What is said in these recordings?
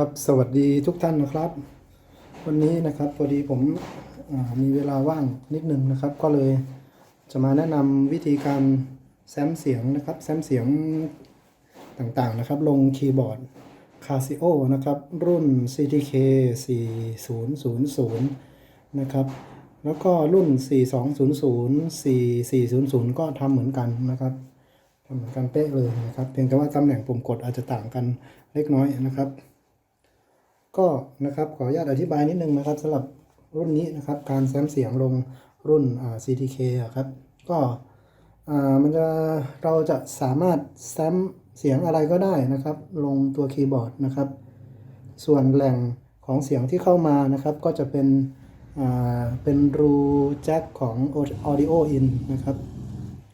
ครับสวัสดีทุกท่านนะครับ วันนี้นะครับพอดีผมมีเวลาว่างนิดนึงนะครับ ก็เลยจะมาแนะนำวิธีการแซมเสียงนะครับแซมเสียงต่างๆนะครับ ลงคีย์บอร์ด Casio นะครับ รุ่น CTK 4000 นะครับ แล้วก็รุ่น 4200 4400 ก็ทำเหมือนกันนะครับทำเหมือนกันเป๊ะเลยนะครับ เพียงแต่ว่าตำแหน่งปุ่มกดอาจจะต่างกันเล็กน้อยนะครับ ก็นะครับขออนุญาตอธิบายนิดนึงนะครับสำหรับรุ่นนี้นะครับการแซมเสียงลงรุ่น CTK ครับก็มันจะเราจะสามารถแซมเสียงอะไรก็ได้นะครับ ลงตัวคีย์บอร์ดนะครับ ส่วนแหล่งของเสียงที่เข้ามานะครับ ก็จะเป็นเป็นรูแจ็คของ Audio In นะครับ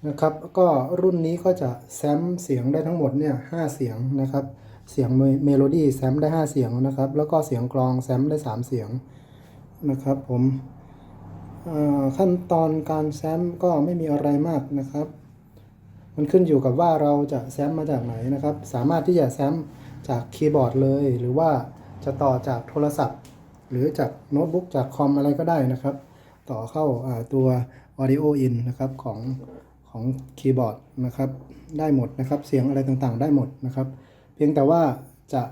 นะครับ ก็รุ่นนี้ก็จะแซมเสียงได้ทั้งหมดเนี่ยห้าเสียงนะครับ เสียงเมโลดี้แซมได้ 5 เสียงนะครับ แล้วก็เสียงกลองแซมได้ 3 เสียงนะครับผมขั้นตอนการแซมก็ไม่มีอะไรมากนะครับ มันขึ้นอยู่กับว่าเราจะแซมมาจากไหนนะครับ สามารถที่จะแซมจากคีย์บอร์ดเลย หรือว่าจะต่อจากโทรศัพท์ หรือจากโน้ตบุ๊กจากคอมอะไรก็ได้นะครับ ต่อเข้าาตัว Audio In นะครับของของคีย์บอร์ดนะครับ ได้หมดนะครับ เสียงอะไรต่างๆ ได้หมดนะครับ พียงแต่ว่าจะ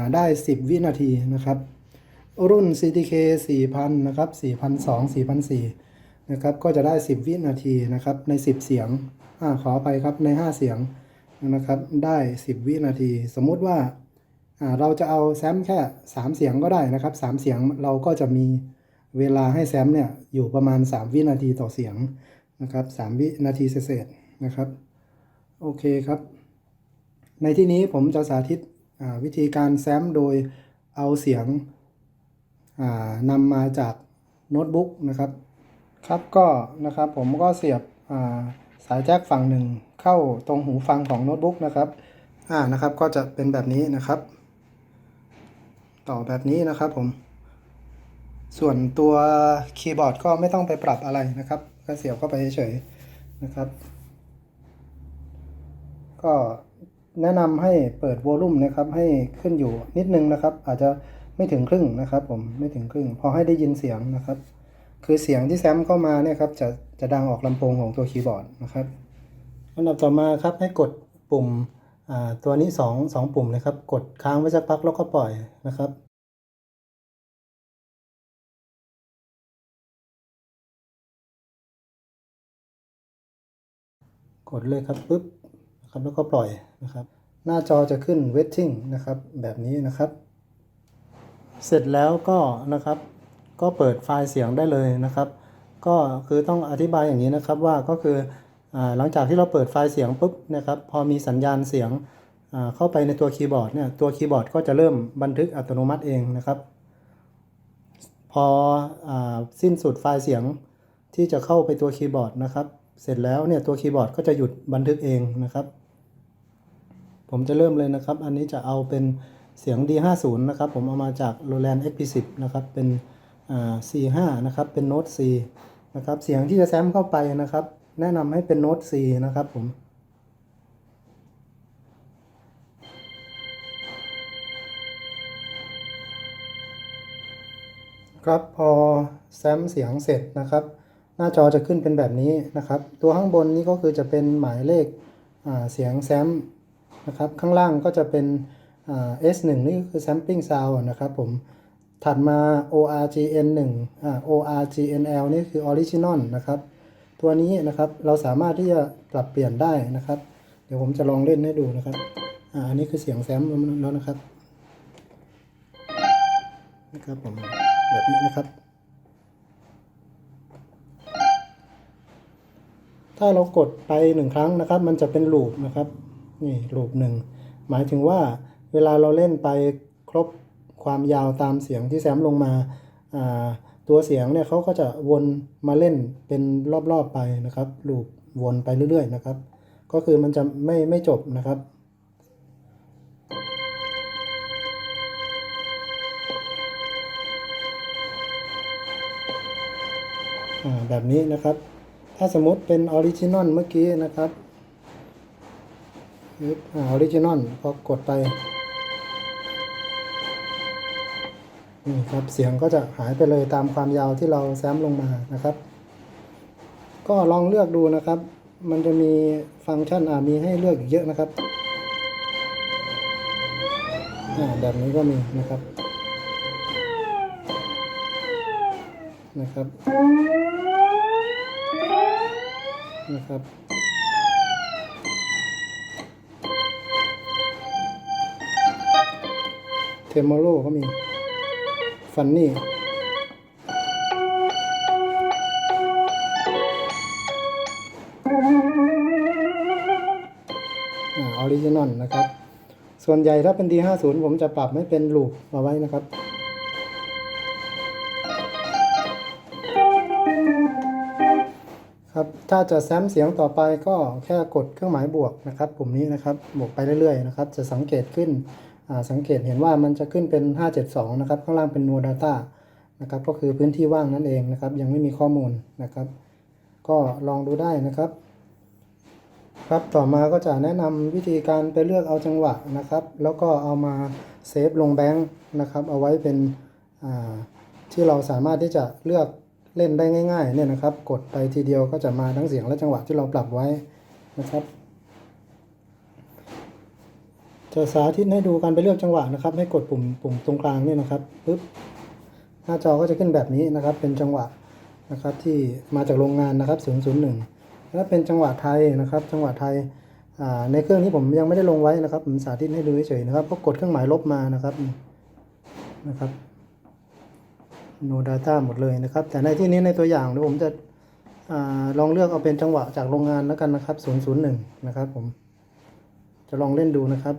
าได้ 10 วินาทีนะครับ รุ่น CTK 4000 นะครับ 4002 4004 นะครับ ก็จะได้ 10 วินาทีนะครับ ใน 10 เสียงอขอไปครับ ใน 5 เสียงนะครับ ได้ 10 วินาที สมมุติว่าอ่าเราจะเอาแซมแค่ 3 เสียงก็ได้นะครับ 3 เสียงเราก็จะมีเวลาให้แซมเนี่ยอยู่ประมาณ 3 วินาทีต่อเสียงนะครับ 3 วินาทีเศษๆนะครับ โอเคครับ ในที่นี้ผมจะสาธิตวิธีการแซมโดยเอาเสียงนำมาจากโน้ตบุ๊กนะครับ ครับก็นะครับผมก็เสียบาสายแจ็คฝั่งหนึ่งเข้าตรงหูฟังของโน้ตบุ๊กนะครับอ่านะครับก็จะเป็นแบบนี้นะครับ ต่อแบบนี้นะครับผม ส่วนตัวคีย์บอร์ดก็ไม่ต้องไปปรับอะไรนะครับ ก็เสียบเข้าไปเฉยๆนะครับ ก็ แนะนำให้เปิดโวลูมนะครับให้ขึ้นอยู่นิดนึงนะครับ อาจจะไม่ถึงครึ่งนะครับ ผมไม่ถึงครึ่ง พอให้ได้ยินเสียงนะครับ คือเสียงที่แซมเข้ามาเนี่ยครับจะจะดังออกลำโพงของตัวคีย์บอร์ดนะครับอันดับต่อมาครับให้กดปุ่มอ่าตัวนี้2 2ปุ่มเลยครับ กดค้างไว้สักพักแล้วก็ปล่อยนะครับกดเลยครับปุ๊บ ครับแล้วก็ปล่อยนะครับ หน้าจอจะขึ้น waiting นะครับ แบบนี้นะครับ เสร็จแล้วก็นะครับ ก็เปิดไฟล์เสียงได้เลยนะครับ ก็คือต้องอธิบายอย่างนี้นะครับว่าก็คืออหลังจากที่เราเปิดไฟล์เสียงปุ๊บนะครับ พอมีสัญญาณเสียงเข้าไปในตัวคีย์บอร์ดเนี่ยตัวคีย์บอร์ดก็จะเริ่มบันทึกอัตโนมัติเองนะครับ พออสิ้นสุดไฟล์เสียงที่จะเข้าไปตัวคีย์บอร์ดนะครับ เสร็จแล้วเนี่ยตัวคีย์บอร์ดก็จะหยุดบันทึกเองนะครับ ผมจะเริ่มเลยนะครับ อันนี้จะเอาเป็นเสียง D50 นะครับ ผมเอามาจาก Roland XP10 นะครับ เป็นอ่า C5 นะครับ เป็นโน้ต C นะครับ เสียงที่จะแซมเข้าไปนะครับ แนะนำให้เป็นโน้ต C นะครับผมครับพอแซมเสียงเสร็จนะครับ หน้าจอจะขึ้นเป็นแบบนี้นะครับ ตัวข้างบนนี้ก็คือจะเป็นหมายเลขเสียงแซม นะครับ ข้างล่างก็จะเป็น S1 นี่คือ sampling sound นะครับผม ถัดมา ORGN1 อ่า ORGNL นี่คือ original นะครับ ตัวนี้นะครับเราสามารถที่จะปรับเปลี่ยนได้นะครับ เดี๋ยวผมจะลองเล่นให้ดูนะครับอ่าอันนี้คือเสียงแซมแล้วนะครับนะครับผมแบบนี้นะครับ ถ้าเรากดไปหนึ่งครั้งนะครับ มันจะเป็นลูปนะครับ นี่ลูปหนึ่งหมายถึงว่าเวลาเราเล่นไปครบความยาวตามเสียงที่แซมลงมาตัวเสียงเนี่ยเขาก็จะวนมาเล่นเป็นรอบๆไปนะครับลูปวนไปเรื่อยๆนะครับ ก็คือมันจะไม่ไม่จบนะครับแบบนี้นะครับ ถ้าสมมติเป็นออริจินอลเมื่อกี้นะครับ อ่าออริจินอลพอกดไปนี่ครับเสียงก็จะหายไปเลยตามความยาวที่เราแซมลงมานะครับ ก็ลองเลือกดูนะครับ มันจะมีฟังก์ชันอ่ามีให้เลือกอีกเยอะนะครับอ่าแบบนี้ก็มีนะครับนะครับนะครับ เทมโมโลก็มี ฟันนี่ ออริจินอลนะครับ ส่วนใหญ่ถ้าเป็น D50 ผมจะปรับไม่เป็นลูปเอาไว้นะครับครับ ถ้าจะแซมเสียงต่อไปก็แค่กดเครื่องหมายบวกนะครับ ปุ่มนี้นะครับ บวกไปเรื่อยๆนะครับ จะสังเกตขึ้น สังเกตเห็นว่ามันจะขึ้นเป็น 572 นะครับ ข้างล่างเป็น no data นะครับ ก็คือพื้นที่ว่างนั่นเองนะครับ ยังไม่มีข้อมูลนะครับ ก็ลองดูได้นะครับ ครับต่อมาก็จะแนะนำวิธีการไปเลือกเอาจังหวะนะครับ แล้วก็เอามาเซฟลงแบงค์นะครับ เอาไว้เป็นอ่าที่เราสามารถที่จะเลือกเล่นได้ง่ายๆเนี่ยนะครับ กดไปทีเดียวก็จะมาทั้งเสียงและจังหวะที่เราปรับไว้นะครับ จะสาธิตให้ดูการไปเลือกจังหวะนะครับ ให้กดปุ่มปุ่มตรงกลางนี่นะครับปึ๊บหน้าจอก็จะขึ้นแบบนี้นะครับ เป็นจังหวะนะครับที่มาจากโรงงานนะครับ 001ถ้าเป็นจังหวะไทยนะครับ จังหวะไทยในเครื่องนี้ผมยังไม่ได้ลงไว้นะครับผมสาธิตให้ดูเฉยๆนะครับก็กดเครื่องหมายลบมานะครับนะครับ no data หมดเลยนะครับ แต่ในที่นี้ในตัวอย่างเดี๋ยวผมจะอลองเลือกเอาเป็นจังหวะจากโรงงานแล้วกันนะครับ 001 นะครับผม จะลองเล่นดูนะครับ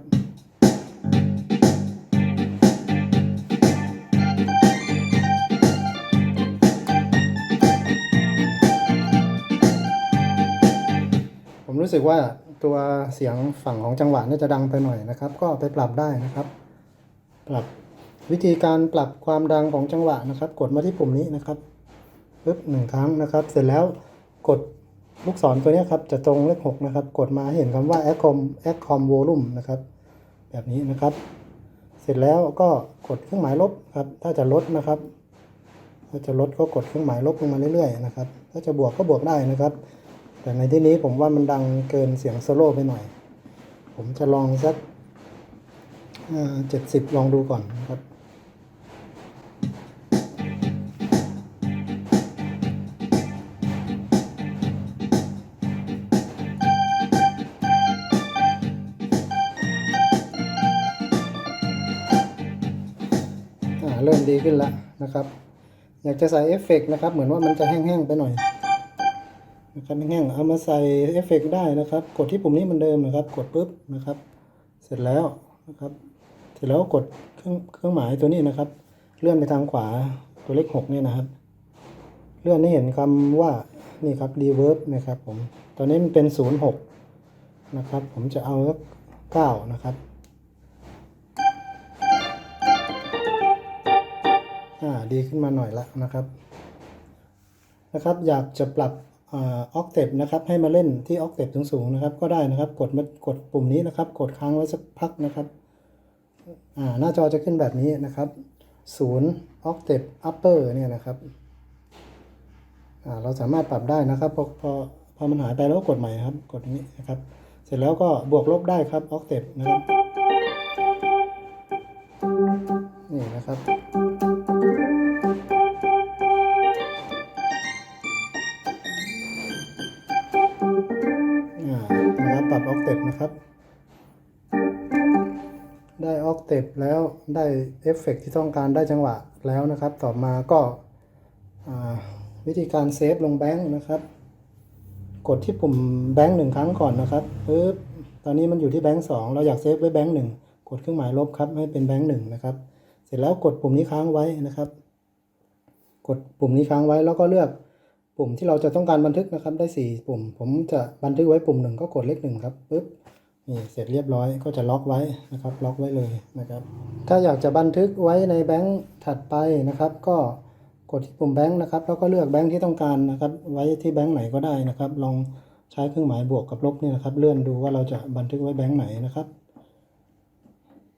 ผมรู้สึกว่าตัวเสียงฝั่งของจังหวะเนี่ยจะดังไปหน่อยนะครับ ก็ไปปรับได้นะครับ ปรับวิธีการปรับความดังของจังหวะนะครับ กดมาที่ปุ่มนี้นะครับปึ๊บหนึ่งครั้งนะครับ เสร็จแล้วกด ลูกศรตัวนี้ครับจะตรงเลขหกนะครับ กดมาเห็นคำว่า Accom Accom Volume นะครับ แบบนี้นะครับ เสร็จแล้วก็กดเครื่องหมายลบครับ ถ้าจะลดนะครับ ถ้าจะลดก็กดเครื่องหมายลบลงมาเรื่อยๆนะครับ ถ้าจะบวกก็บวกได้นะครับ แต่ในที่นี้ผมว่ามันดังเกินเสียงโซโล่ไปหน่อย ผมจะลองสักเจ็ดสิบลองดูก่อนนะครับ เริ่มดีขึ้นแล้วนะครับ อยากจะใส่เอฟเฟกต์นะครับ เหมือนว่ามันจะแห้งๆไปหน่อยนะครับแห้งๆเอามาใส่เอฟเฟกต์ได้นะครับ กดที่ปุ่มนี้เหมือนเดิมนะครับ กดปุ๊บนะครับ เสร็จแล้วนะครับ เสร็จแล้วกดเครื่องเครื่องหมายตัวนี้นะครับ เลื่อนไปทางขวาตัวเลขหกเนี่ยนะครับ เลื่อนให้เห็นคำว่านี่ครับ reverb นะครับผมตอนนี้มันเป็นศูนย์หกนะครับ ผมจะเอาเก้านะครับ อ่าดีขึ้นมาหน่อยละนะครับนะครับ อยากจะปรับออกเทปนะครับ ให้มาเล่นที่ออกเทปสูงๆนะครับ ก็ได้นะครับ กดมากดปุ่มนี้นะครับ กดค้างไว้สักพักนะครับอ่าหน้าจอจะขึ้นแบบนี้นะครับศูนย์ออกเทปอัปเปอร์เนี่ยนะครับอ่าเราสามารถปรับได้นะครับ พอพอพอมันหายไปแล้วก็กดใหม่ครับ กดนี้นะครับ เสร็จแล้วก็บวกลบได้ครับออกเทปนะครับนี่นะครับ ได้ออกเทปแล้วได้เอฟเฟกต์ที่ต้องการได้จังหวะแล้วนะครับ ต่อมาก็าวิธีการเซฟลงแบงค์นะครับ กดที่ปุ่มแบงค์หนึ่งครั้งก่อนนะครับปึ๊บตอนนี้มันอยู่ที่แบงค์สองเราอยากเซฟไว้แบงค์หนึ่งกดเครื่องหมายลบครับให้เป็นแบงค์หนึ่งนะครับ เสร็จแล้วกดปุ่มนี้ค้างไว้นะครับ กดปุ่มนี้ค้างไว้แล้วก็เลือกปุ่มที่เราจะต้องการบันทึกนะครับ ได้สี่ปุ่ม ผมจะบันทึกไว้ปุ่มหนึ่งก็กดเลขหนึ่งครับปึ๊บ นี่เสร็จเรียบร้อยก็จะล็อกไว้นะครับ ล็อกไว้เลยนะครับ ถ้าอยากจะบันทึกไว้ในแบงค์ถัดไปนะครับ ก็กดที่ปุ่มแบงค์นะครับแล้วก็เลือกแบงค์ที่ต้องการนะครับ ไว้ที่แบงค์ไหนก็ได้นะครับ ลองใช้เครื่องหมายบวกกับลบนี่นะครับ เลื่อนดูว่าเราจะบันทึกไว้แบงค์ไหนนะครับ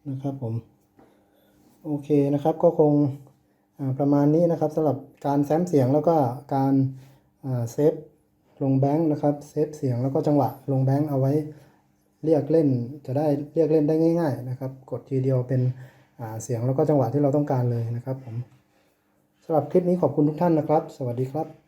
นะครับผมโอเคนะครับก็คงประมาณนี้นะครับสำหรับการแซมเสียงแล้วก็การเซฟลงแบงค์นะครับเซฟเสียงแล้วก็จังหวะลงแบงค์เอาไว้ เรียกเล่นจะได้เรียกเล่นได้ง่าย ๆ นะครับ กดทีเดียวเป็นเสียงแล้วก็จังหวะที่เราต้องการเลยนะครับผมสำหรับคลิปนี้ขอบคุณทุกท่านนะครับ สวัสดีครับ